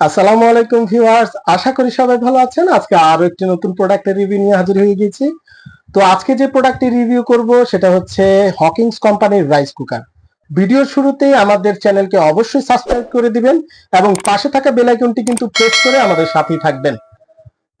আসসালামু আলাইকুম ভিউয়ার্স, আশা করি সবাই ভালো আছেন। আজকে আরও একটি নতুন প্রোডাক্টের রিভিউ নিয়ে হাজির হয়ে গেছি। তো আজকে যে প্রোডাক্টটি রিভিউ করব, সেটা হচ্ছে হকিংস কোম্পানির রাইস কুকার ভিডিওর শুরুতেই আমাদের চ্যানেলকে অবশ্যই সাবস্ক্রাইব করে দিবেন এবং পাশে থাকা বেল আইকনটি কিন্তু প্রেস করে আমাদের সাথেই থাকবেন।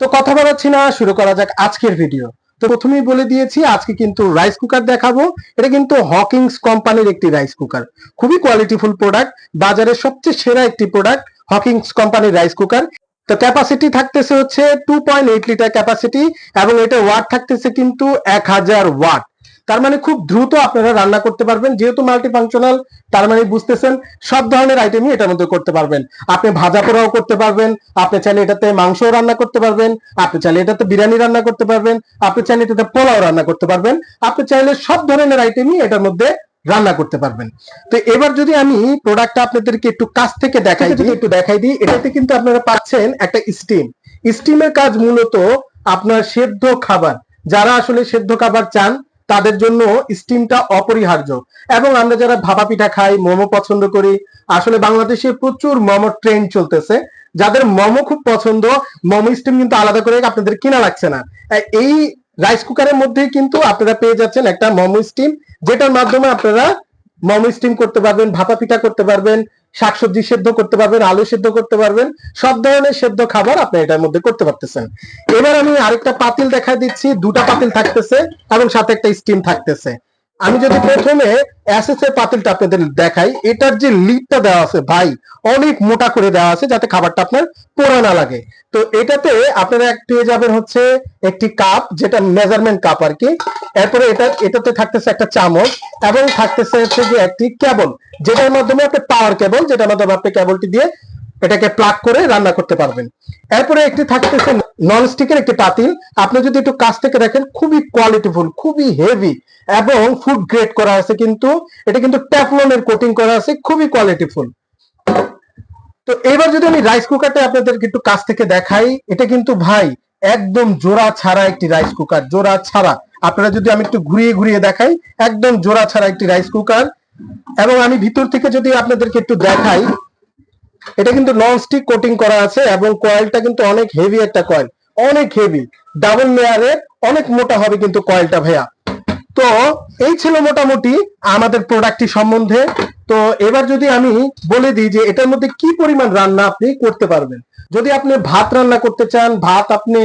তো কথা বাড়াচ্ছি না, শুরু করা যাক আজকের ভিডিও তো প্রথমেই বলে দিয়েছি, আজকে কিন্তু রাইস কুকার দেখাবো। এটা কিন্তু হকিংস কোম্পানির একটি রাইস কুকার খুবই কোয়ালিটিফুল প্রোডাক্ট বাজারের সবচেয়ে সেরা একটি প্রোডাক্ট হকিংস কোম্পানির রাইস কুকার তো ক্যাপাসিটি থাকতেছে হচ্ছে two point eight litre capacity এবং এটা ওয়াট থাকতেছে কিন্তু এক হাজার ওয়াট তার মানে খুব দ্রুত আপনারা রান্না করতে পারবেন। যেহেতু মাল্টি ফাংশনাল তার মানে বুঝতেছেন, সব ধরনের আইটেমই এটার মধ্যে করতে পারবেন। আপনি ভাজা পোড়াও করতে পারবেন, আপনি চাইলে এটাতে মাংস রান্না করতে পারবেন, আপনি চাইলে এটাতে বিরিয়ানি রান্না করতে পারবেন, আপনি চাইলে এটাতে পোলাও রান্না করতে পারবেন। আপনি চাইলে সব ধরনের আইটেমই এটার মধ্যে রান্না করতে পারবেন। তো এবার যদি আমি প্রোডাক্টটা আপনাদেরকে একটু কাছ থেকে দেখাই যদি একটু দেখাই দিই এটাতে কিন্তু আপনারা পাচ্ছেন একটা স্টিম স্টিমের কাজ মূলত আপনার সেদ্ধ খাবার। যারা আসলে সেদ্ধ খাবার চান তাদের জন্য স্টিমটা অপরিহার্য। এবং আমরা যারা ভাপা পিঠা খাই মোমো পছন্দ করি আসলে বাংলাদেশে প্রচুর মোমো ট্রেন্ড চলতেছে। যাদের মোমো খুব পছন্দ মোমো স্টিম কিন্তু আলাদা করে আপনাদের কিনা লাগছে না। এই রাইস কুকারের মধ্যে কিন্তু আপনারা পেয়ে যাচ্ছেন একটা মোমো স্টিম যেটার মাধ্যমে আপনারা মোমো স্টিম করতে পারবেন, ভাপা পিঠা করতে পারবেন, শাকসবজি সেদ্ধ করতে পারবেন, আলু সেদ্ধ করতে পারবেন, সব ধরনের সেদ্ধ খাবার আপনি এটার মধ্যে করতে পারতেছেন। এবার আমি আরেকটা পাতিল দেখা দিচ্ছি, দুটা পাতিল থাকতেছে এবং সাথে একটা স্টিম থাকতেছে। আমি যদি প্রথমে এর পাতিলটা আপনাদের দেখাই, এটার যে লিডটা দেওয়া আছে ভাই, অনেক মোটা করে দেওয়া আছে যাতে খাবারটা আপনার পোড়া না লাগে। তো এটাতে আপনারা এক পেয়ে যাবেন হচ্ছে একটি কাপ যেটা মেজারমেন্ট কাপ আর কি এরপরে এটা, এটাতে থাকতেছে একটা চামচ এবং থাকতেছে হচ্ছে যে একটি কেবল যেটার মাধ্যমে আপনি পাওয়ার কেবল যেটার মাধ্যমে আপনি কেবলটি দিয়ে এটাকে প্লাগ করে রান্না করতে পারবেন। এরপরে একটি থাকতেছে নন স্টিকের একটি পাতিল আপনি যদি একটু কাছ থেকে দেখেন, খুবই কোয়ালিটিফুল খুবই হেভি এবং ফুড গ্রেড করা আছে কিন্তু, এটা কিন্তু ট্যাফলনের কোটিং করা আছে, খুবই কোয়ালিটিফুল তো এবার যদি আমি রাইস কুকারটা আপনাদেরকে একটু কাছ থেকে দেখাই, এটা কিন্তু ভাই একদম জোড়া ছাড়া একটি রাইস কুকার জোড়া ছাড়া। আপনারা যদি আমি একটু ঘুরিয়ে ঘুরিয়ে দেখাই, একদম জোড়া ছাড়া একটি রাইস কুকার এবং আমি ভিতর থেকে যদি আপনাদেরকে একটু দেখাই এটা কিন্তু নন স্টিক কোটিং করা আছে এবং কয়েলটা কিন্তু অনেক হেভি একটা কয়েল অনেক হেভি ডাবল লেয়ারের অনেক মোটা হবে কিন্তু কয়েলটা ভাইয়া। তো এই ছিল মোটামুটি আমাদের প্রোডাক্টটি সম্বন্ধে। তো এবার যদি আমি বলে দিই যে এটার মধ্যে কি পরিমাণ রান্না আপনি করতে পারবেন। যদি আপনি ভাত রান্না করতে চান, ভাত আপনি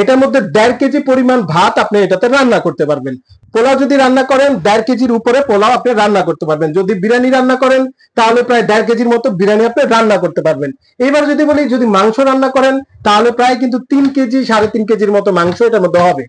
এটার মধ্যে দেড় কেজি পরিমাণ ভাত আপনি এটাতে রান্না করতে পারবেন। পোলাও যদি রান্না করেন, দেড় কেজির উপরে পোলাও আপনি রান্না করতে পারবেন। যদি বিরিয়ানি রান্না করেন, তাহলে প্রায় দেড় কেজির মতো বিরিয়ানি আপনি রান্না করতে পারবেন। এবার যদি বলি, যদি মাংস রান্না করেন, তাহলে প্রায় কিন্তু তিন কেজি, সাড়ে তিন কেজির মতো মাংস এটার মধ্যে হবে।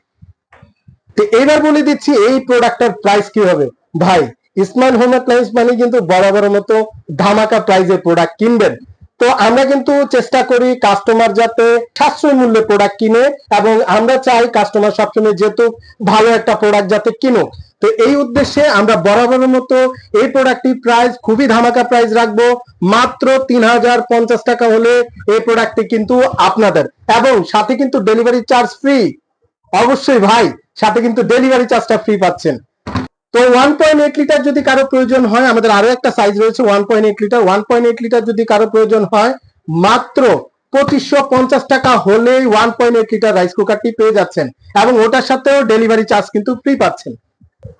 তো এবার বলে দিচ্ছি, এই প্রোডাক্টের প্রাইস কি হবে? ভাই ইসমাইল হোম অ্যাপ্লায়েন্স মানে কিন্তু বড় মতো ধামাকা প্রাইজের প্রোডাক্ট কিনবেন। তো আমরা কিন্তু চেষ্টা করি কাস্টমার যাতে সাশ্রয় মূল্যে প্রোডাক্ট কিনে এবং আমরা চাই কাস্টমার সবসময় যেহেতু ভালো একটা প্রোডাক্ট যাতে কিনুক। তো এই উদ্দেশ্যে আমরা বরাবরের মতো এই প্রোডাক্টটি প্রাইস খুবই ধামাকা প্রাইস রাখব। মাত্র তিন হাজার পঞ্চাশ টাকা হলে এই প্রোডাক্টটি কিন্তু আপনাদের। এবং সাথে কিন্তু ডেলিভারি চার্জ ফ্রি অবশ্যই ভাই সাথে কিন্তু ডেলিভারি চার্জটা ফ্রি পাচ্ছেন। তো ওয়ান পয়েন্ট এইট লিটার যদি কারও প্রয়োজন হয়, আমাদের আরও একটা সাইজ রয়েছে one point eight litre one point eight litre যদি কারও প্রয়োজন হয়, মাত্র পঁচিশশো পঞ্চাশ টাকা হলেই one point eight litre rice কুকারটি পেয়ে যাচ্ছেন এবং ওটার সাথেও ডেলিভারি চার্জ কিন্তু ফ্রি পাচ্ছেন।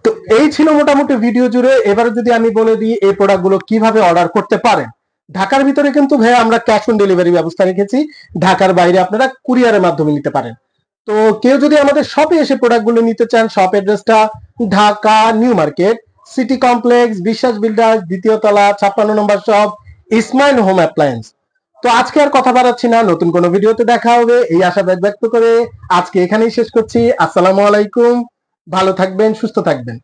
তো এই ছিল মোটামুটি ভিডিও জুড়ে। এবারে যদি আমি বলে দিই, এই প্রোডাক্টগুলো কীভাবে অর্ডার করতে পারেন। ঢাকার ভিতরে কিন্তু ভাই আমরা ক্যাশ অন ডেলিভারি ব্যবস্থা রেখেছি। ঢাকার বাইরে আপনারা কুরিয়ারের মাধ্যমে নিতে পারেন। তো কেউ যদি আমাদের শপে এসে প্রোডাক্টগুলো নিতে চান শপ অ্যাড্রেসটা Dhaka new market city complex Biswas builders দ্বিতীয় তলা, ছাপ্পান্ন number shop Ismail home appliance তো আজকে আর কথা বাড়াচ্ছি না, নতুন কোনো ভিডিওতে দেখা হবে, এই আশা ব্যক্ত করে আজকে এখানেই শেষ করছি, আসসালামু আলাইকুম, ভালো থাকবেন, সুস্থ থাকবেন।